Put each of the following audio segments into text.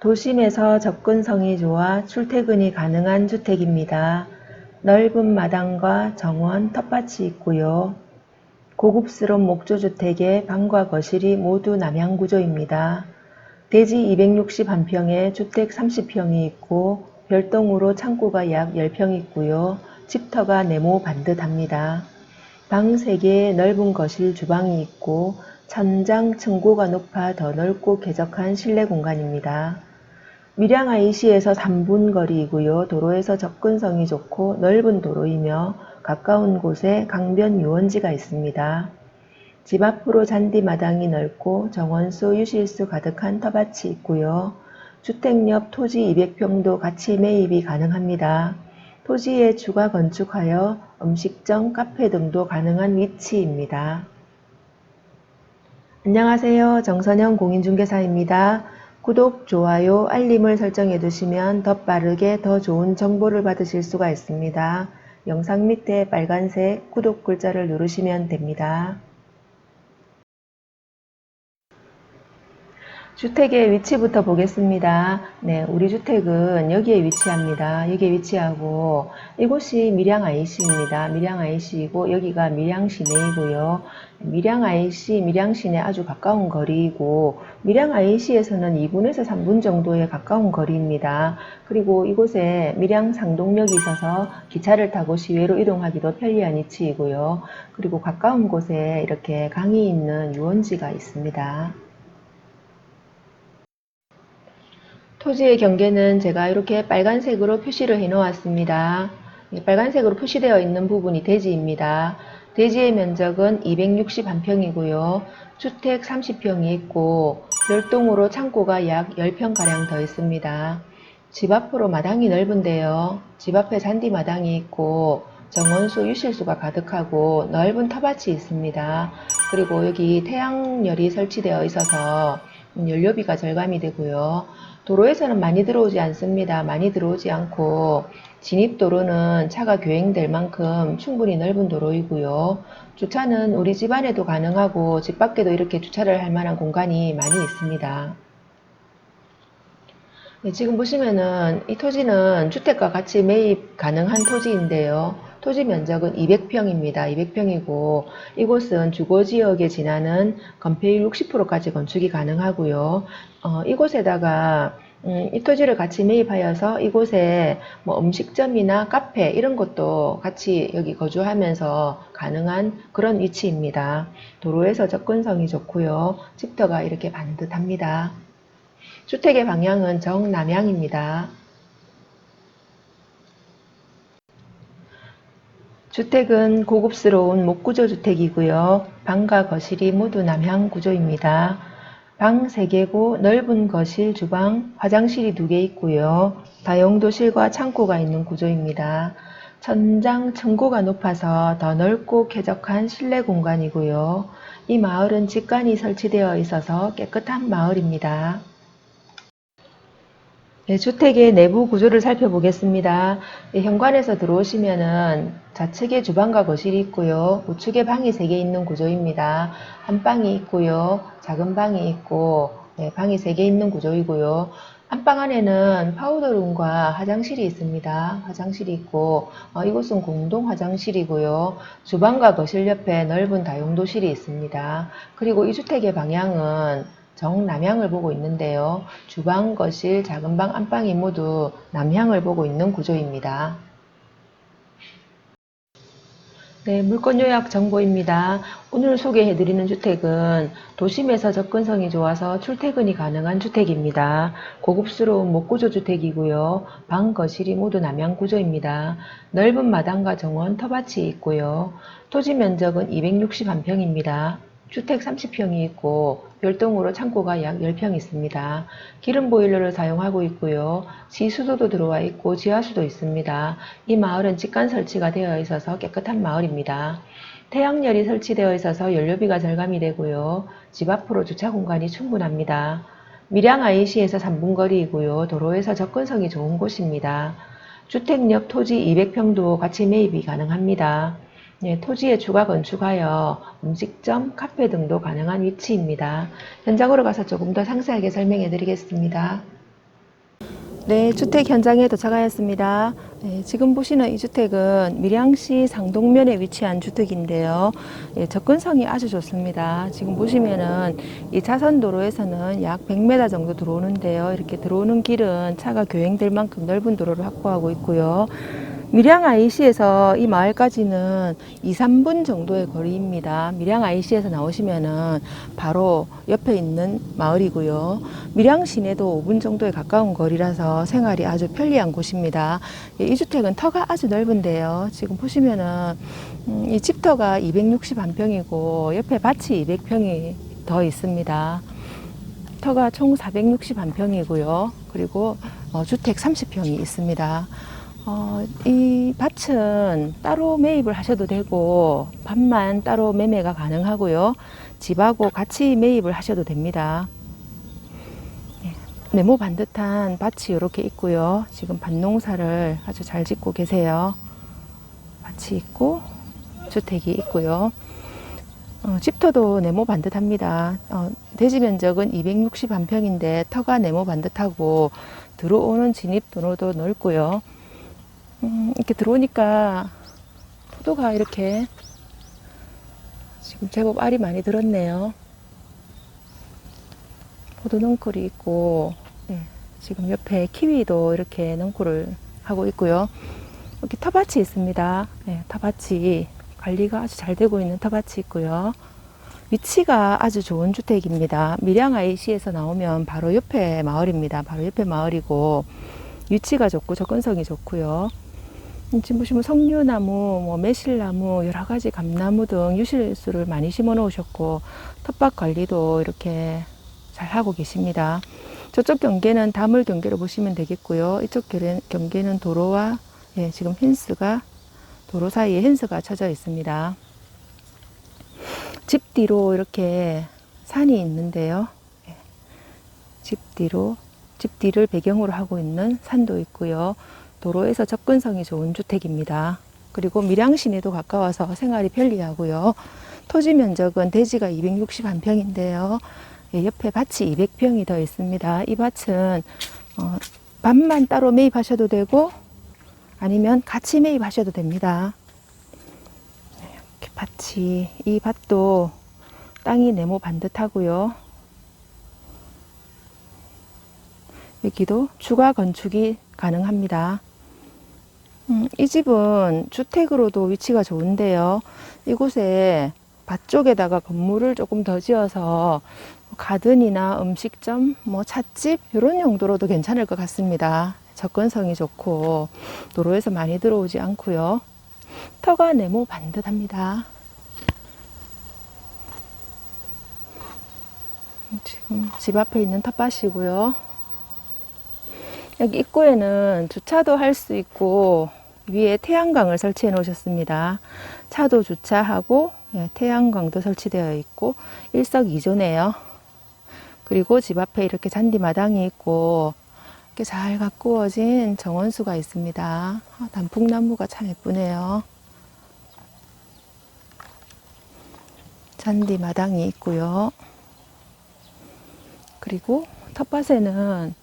도심에서 접근성이 좋아 출퇴근이 가능한 주택입니다. 넓은 마당과 정원, 텃밭이 있고요. 고급스러운 목조주택의 방과 거실이 모두 남향 구조입니다. 대지 261평에 주택 30평이 있고 별동으로 창고가 약 10평 있고요. 집터가 네모 반듯합니다. 방 3개에 넓은 거실 주방이 있고 천장 층고가 높아 더 넓고 쾌적한 실내 공간입니다. 밀양 IC에서 3분 거리이고요. 도로에서 접근성이 좋고 넓은 도로이며 가까운 곳에 강변 유원지가 있습니다. 집 앞으로 잔디마당이 넓고 정원수, 유실수 가득한 텃밭이 있고요. 주택 옆 토지 200평도 같이 매입이 가능합니다. 토지에 추가 건축하여 음식점, 카페 등도 가능한 위치입니다. 안녕하세요. 정선영 공인중개사입니다. 구독, 좋아요, 알림을 설정해 두시면 더 빠르게 더 좋은 정보를 받으실 수가 있습니다. 영상 밑에 빨간색 구독 글자를 누르시면 됩니다. 주택의 위치부터 보겠습니다. 네, 우리 주택은 여기에 위치합니다. 여기에 위치하고 이곳이 밀양 IC입니다. 밀양 IC이고 여기가 밀양 시내이고요. 밀양 IC, 밀양 시내 아주 가까운 거리이고 밀양 IC에서는 2분에서 3분 정도에 가까운 거리입니다. 그리고 이곳에 밀양 상동역이 있어서 기차를 타고 시외로 이동하기도 편리한 위치이고요. 그리고 가까운 곳에 이렇게 강이 있는 유원지가 있습니다. 토지의 경계는 제가 이렇게 빨간색으로 표시를 해 놓았습니다. 빨간색으로 표시되어 있는 부분이 대지입니다. 대지의 면적은 261평이고요. 주택 30평이 있고 별동으로 창고가 약 10평가량 더 있습니다. 집 앞으로 마당이 넓은데요. 집 앞에 잔디 마당이 있고 정원수, 유실수가 가득하고 넓은 텃밭이 있습니다. 그리고 여기 태양열이 설치되어 있어서 연료비가 절감이 되고요. 도로에서는 많이 들어오지 않습니다. 많이 들어오지 않고 진입도로는 차가 교행될 만큼 충분히 넓은 도로이고요. 주차는 우리 집 안에도 가능하고 집 밖에도 이렇게 주차를 할 만한 공간이 많이 있습니다. 네, 지금 보시면은 이 토지는 주택과 같이 매입 가능한 토지인데요. 토지 면적은 200평입니다. 200평이고 이곳은 주거지역에 지나는 건폐율 60%까지 건축이 가능하고요. 어, 이곳에다가 음, 이 토지를 같이 매입하여서 이곳에 뭐 음식점이나 카페 이런 것도 같이 여기 거주하면서 가능한 그런 위치입니다. 도로에서 접근성이 좋고요. 집터가 이렇게 반듯합니다. 주택의 방향은 정남향입니다. 주택은 고급스러운 목구조 주택이고요. 방과 거실이 모두 남향 구조입니다. 방 3개고 넓은 거실, 주방, 화장실이 2개 있고요. 다용도실과 창고가 있는 구조입니다. 천장 층고가 높아서 더 넓고 쾌적한 실내 공간이고요. 이 마을은 직관이 설치되어 있어서 깨끗한 마을입니다. 네, 주택의 내부 구조를 살펴보겠습니다. 네, 현관에서 들어오시면은 좌측에 주방과 거실이 있고요. 우측에 방이 3개 있는 구조입니다. 한 방이 있고요. 작은 방이 있고 네, 방이 3개 있는 구조이고요. 안방 안에는 파우더룸과 화장실이 있습니다. 화장실이 있고 어, 이곳은 공동 화장실이고요. 주방과 거실 옆에 넓은 다용도실이 있습니다. 그리고 이 주택의 방향은 정남향을 보고 있는데요. 주방, 거실, 작은 방, 안방이 모두 남향을 보고 있는 구조입니다. 네, 물건 요약 정보입니다. 오늘 소개해드리는 주택은 도심에서 접근성이 좋아서 출퇴근이 가능한 주택입니다. 고급스러운 목구조 주택이고요. 방, 거실이 모두 남향 구조입니다. 넓은 마당과 정원, 터밭이 있고요. 토지 면적은 261평입니다. 주택 30평이 있고 별동으로 창고가 약 10평 있습니다. 기름 보일러를 사용하고 있고요. 지수도도 들어와 있고 지하수도 있습니다. 이 마을은 직관 설치가 되어 있어서 깨끗한 마을입니다. 태양열이 설치되어 있어서 연료비가 절감이 되고요. 집 앞으로 주차 공간이 충분합니다. 밀양 IC에서 3분 거리이고요. 도로에서 접근성이 좋은 곳입니다. 주택 옆 토지 200평도 같이 매입이 가능합니다. 네, 토지에 추가 건축하여 음식점, 카페 등도 가능한 위치입니다. 현장으로 가서 조금 더 상세하게 설명해 드리겠습니다. 네, 주택 현장에 도착하였습니다. 네, 지금 보시는 이 주택은 밀양시 상동면에 위치한 주택인데요. 예, 접근성이 아주 좋습니다. 지금 보시면은 이 차선 도로에서는 약 100m 정도 들어오는데요. 이렇게 들어오는 길은 차가 교행될 만큼 넓은 도로를 확보하고 있고요. 밀양 IC에서 이 마을까지는 2, 3분 정도의 거리입니다. 밀양 IC에서 나오시면은 바로 옆에 있는 마을이고요. 밀양 시내도 5분 정도에 가까운 거리라서 생활이 아주 편리한 곳입니다. 예, 이 주택은 터가 아주 넓은데요. 지금 보시면은 음, 이 집터가 261평이고 옆에 밭이 200평이 더 있습니다. 터가 총 461평이고요. 그리고 어, 주택 30평이 있습니다. 어, 이 밭은 따로 매입을 하셔도 되고 밭만 따로 매매가 가능하고요. 집하고 같이 매입을 하셔도 됩니다. 네, 네모 반듯한 밭이 이렇게 있고요. 지금 밭농사를 아주 잘 짓고 계세요. 밭이 있고 주택이 있고요. 어, 집터도 네모 반듯합니다. 어, 대지 면적은 261평인데 터가 네모 반듯하고 들어오는 진입 도로도 넓고요. 음, 이렇게 들어오니까 포도가 이렇게 지금 제법 알이 많이 들었네요. 포도 넝쿨이 있고 네, 지금 옆에 키위도 이렇게 넝쿨을 하고 있고요. 이렇게 텃밭이 있습니다. 네, 텃밭이 관리가 아주 잘 되고 있는 텃밭이 있고요. 위치가 아주 좋은 주택입니다. 밀양 IC에서 나오면 바로 옆에 마을입니다. 바로 옆에 마을이고 위치가 좋고 접근성이 좋고요. 음, 지금 보시면 석류나무, 뭐 매실나무, 여러 가지 감나무 등 유실수를 많이 심어 놓으셨고 텃밭 관리도 이렇게 잘 하고 계십니다. 저쪽 경계는 다물 경계로 보시면 되겠고요. 이쪽 경계- 경계는 도로와 예, 지금 펜스가 도로 사이에 펜스가 쳐져 있습니다. 집 뒤로 이렇게 산이 있는데요. 예, 집 뒤로 집 뒤를 배경으로 하고 있는 산도 있고요. 도로에서 접근성이 좋은 주택입니다. 그리고 밀양 시내도 가까워서 생활이 편리하고요. 토지 면적은 대지가 261평인데요. 예, 옆에 밭이 200평이 더 있습니다. 이 밭은 어, 밭만 따로 매입하셔도 되고 아니면 같이 매입하셔도 됩니다. 네, 이렇게 밭이 이 밭도 땅이 네모 반듯하고요. 여기도 추가 건축이 가능합니다. 음, 이 집은 주택으로도 위치가 좋은데요. 이곳에 밭 쪽에다가 건물을 조금 더 지어서 가든이나 음식점, 뭐 찻집 이런 용도로도 괜찮을 것 같습니다. 접근성이 좋고 도로에서 많이 들어오지 않고요. 터가 네모 반듯합니다. 지금 집 앞에 있는 텃밭이고요. 여기 입구에는 주차도 할 수 있고 위에 태양광을 설치해 놓으셨습니다. 차도 주차하고 예, 태양광도 설치되어 있고 일석이조네요. 그리고 집 앞에 이렇게 잔디 마당이 있고 이렇게 잘 가꾸어진 정원수가 있습니다. 아, 단풍나무가 참 예쁘네요. 잔디 마당이 있고요. 그리고 텃밭에는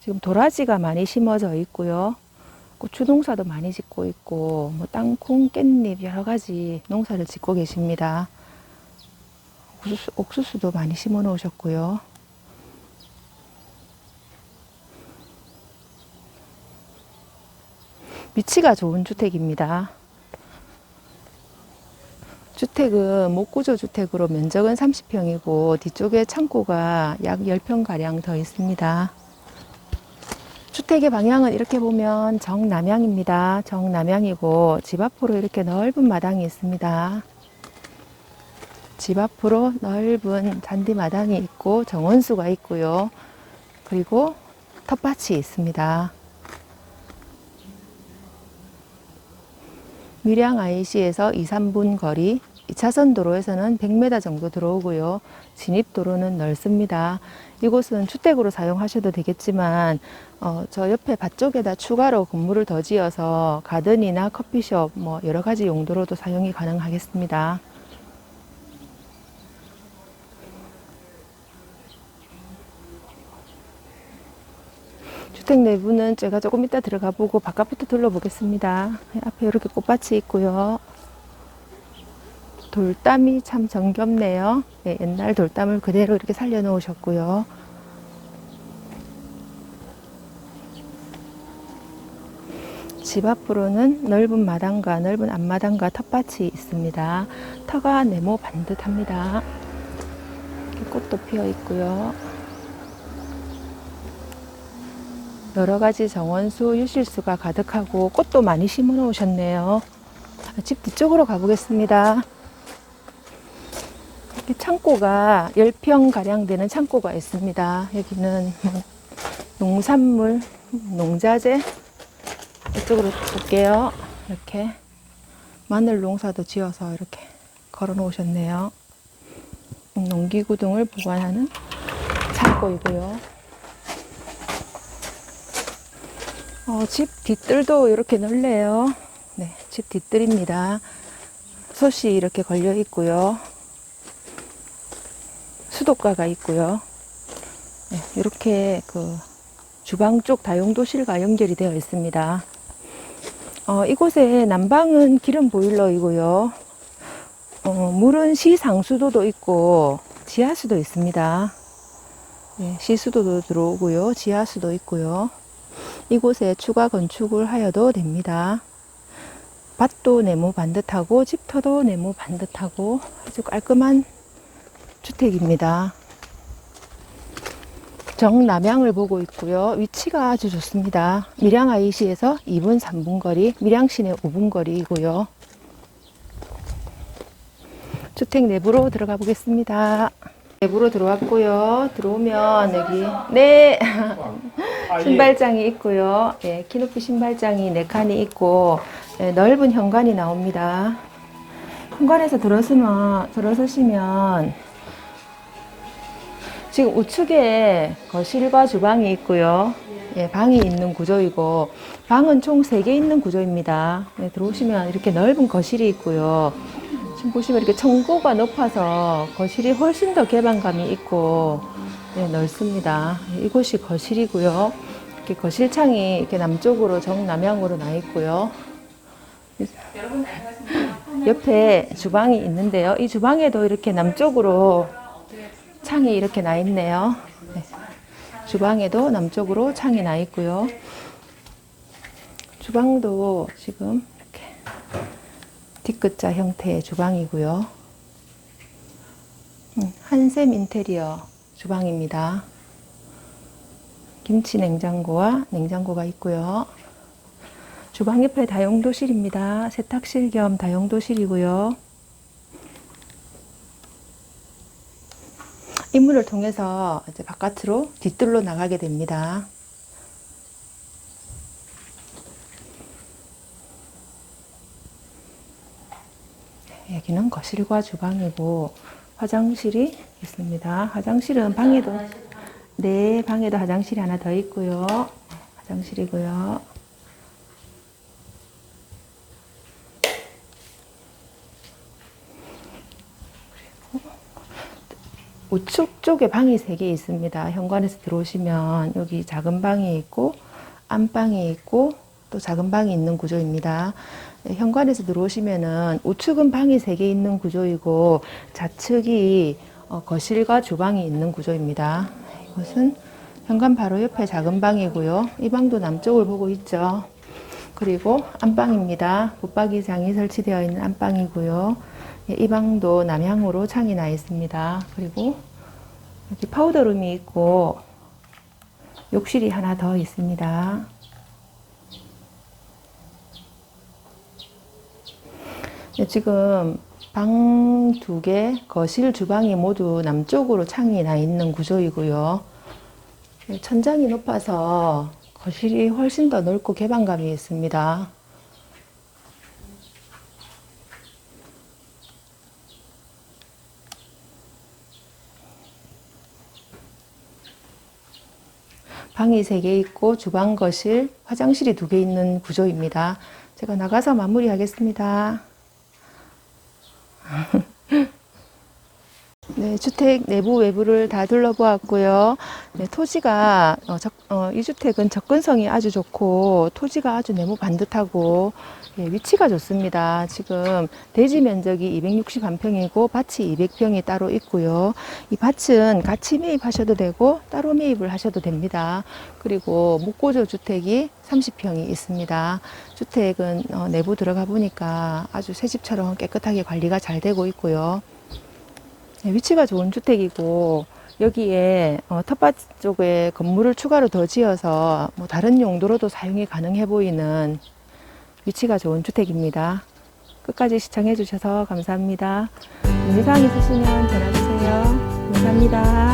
지금 도라지가 많이 심어져 있고요. 고추 농사도 많이 짓고 있고, 뭐 땅콩, 깻잎 여러 가지 농사를 짓고 계십니다. 옥수수, 옥수수도 많이 심어 놓으셨고요. 위치가 좋은 주택입니다. 주택은 목구조 주택으로 면적은 30평이고 뒤쪽에 창고가 약 10평 가량 더 있습니다. 주택의 방향은 이렇게 보면 정남향입니다. 정남향이고 집 앞으로 이렇게 넓은 마당이 있습니다. 집 앞으로 넓은 잔디 마당이 있고 정원수가 있고요. 그리고 텃밭이 있습니다. 밀양 IC에서 2, 3분 거리, 2차선 도로에서는 100m 정도 들어오고요. 진입 도로는 넓습니다. 이곳은 주택으로 사용하셔도 되겠지만 어, 저 옆에 밭 쪽에다 추가로 건물을 더 지어서 가든이나 커피숍 뭐 여러 가지 용도로도 사용이 가능하겠습니다. 주택 내부는 제가 조금 이따 들어가 보고 바깥부터 둘러보겠습니다. 네, 앞에 이렇게 꽃밭이 있고요. 돌담이 참 정겹네요. 네, 옛날 돌담을 그대로 이렇게 살려놓으셨고요. 집 앞으로는 넓은 마당과 넓은 앞마당과 텃밭이 있습니다. 터가 네모 반듯합니다. 꽃도 피어 있고요. 여러 가지 정원수, 유실수가 가득하고 꽃도 많이 심어 놓으셨네요. 집 뒤쪽으로 가보겠습니다. 이렇게 창고가 10평 가량 되는 창고가 있습니다. 여기는 뭐 농산물, 농자재 이쪽으로 볼게요. 이렇게 마늘 농사도 지어서 이렇게 걸어 놓으셨네요. 농기구 등을 보관하는 창고이고요. 어, 집 뒷뜰도 이렇게 넓네요. 네, 집 뒷뜰입니다. 솥이 이렇게 걸려 있고요. 수도가가 있고요. 네, 이렇게 그 주방 쪽 다용도실과 연결이 되어 있습니다. 어, 이곳에 난방은 기름 보일러이고요. 어, 물은 시상수도도 있고 지하수도 있습니다. 네, 시수도도 들어오고요. 지하수도 있고요. 이곳에 추가 건축을 하여도 됩니다. 밭도 네모 반듯하고 집터도 네모 반듯하고 아주 깔끔한 주택입니다. 정남향을 보고 있고요. 위치가 아주 좋습니다. 밀양 IC에서 2분 3분 거리, 밀양 시내 5분 거리이고요. 주택 내부로 들어가 보겠습니다. 내부로 들어왔고요. 들어오면 여기 네 신발장이 있고요. 예, 키높이 신발장이 네 칸이 있고 예, 넓은 현관이 나옵니다. 현관에서 들어서면 들어서시면 지금 우측에 거실과 주방이 있고요. 예, 방이 있는 구조이고 방은 총 3개 있는 구조입니다. 예, 들어오시면 이렇게 넓은 거실이 있고요. 지금 보시면 이렇게 청고가 높아서 거실이 훨씬 더 개방감이 있고 예, 넓습니다. 예, 이곳이 거실이고요. 이렇게 거실 창이 이렇게 남쪽으로 정남향으로 나 있고요. 옆에 주방이 있는데요. 이 주방에도 이렇게 남쪽으로 창이 이렇게 나 있네요. 네. 주방에도 남쪽으로 창이 나 있고요. 주방도 지금 이렇게 D자 형태의 주방이고요. 음, 한샘 인테리어 주방입니다. 김치 냉장고와 냉장고가 있고요. 주방 옆에 다용도실입니다. 세탁실 겸 다용도실이고요. 이 문을 통해서 이제 바깥으로 뒷뜰로 나가게 됩니다. 네, 여기는 거실과 주방이고 화장실이 있습니다. 화장실은 방에도 네 방에도 화장실이 하나 더 있고요. 화장실이고요. 우측 쪽에 방이 세 개 있습니다. 현관에서 들어오시면 여기 작은 방이 있고 안방이 있고 또 작은 방이 있는 구조입니다. 네, 현관에서 들어오시면은 우측은 방이 세 개 있는 구조이고 좌측이 어, 거실과 주방이 있는 구조입니다. 이것은 현관 바로 옆에 작은 방이고요. 이 방도 남쪽을 보고 있죠. 그리고 안방입니다. 붙박이장이 설치되어 있는 안방이고요. 예, 이 방도 남향으로 창이 나 있습니다. 그리고 여기 파우더룸이 있고 욕실이 하나 더 있습니다. 네, 지금 방 두 개, 거실, 주방이 모두 남쪽으로 창이 나 있는 구조이고요. 네, 천장이 높아서 거실이 훨씬 더 넓고 개방감이 있습니다. 방이 세 개 있고 주방, 거실, 화장실이 두 개 있는 구조입니다. 제가 나가서 마무리하겠습니다. 네, 네, 주택 내부 외부를 다 둘러보았고요. 네, 토지가 어, 적- 어, 이 주택은 접근성이 아주 좋고 토지가 아주 네모 반듯하고 예, 위치가 좋습니다. 지금 대지 면적이 261평이고 밭이 200평이 따로 있고요. 이 밭은 같이 매입하셔도 되고 따로 매입을 하셔도 됩니다. 그리고 목고조 주택이 30평이 있습니다. 주택은 어, 내부 들어가 보니까 아주 새 집처럼 깨끗하게 관리가 잘 되고 있고요. 네, 위치가 좋은 주택이고 여기에 어, 텃밭 쪽에 건물을 추가로 더 지어서 뭐 다른 용도로도 사용이 가능해 보이는 위치가 좋은 주택입니다. 끝까지 시청해 주셔서 감사합니다. 문의사항 있으시면 전화 주세요. 감사합니다.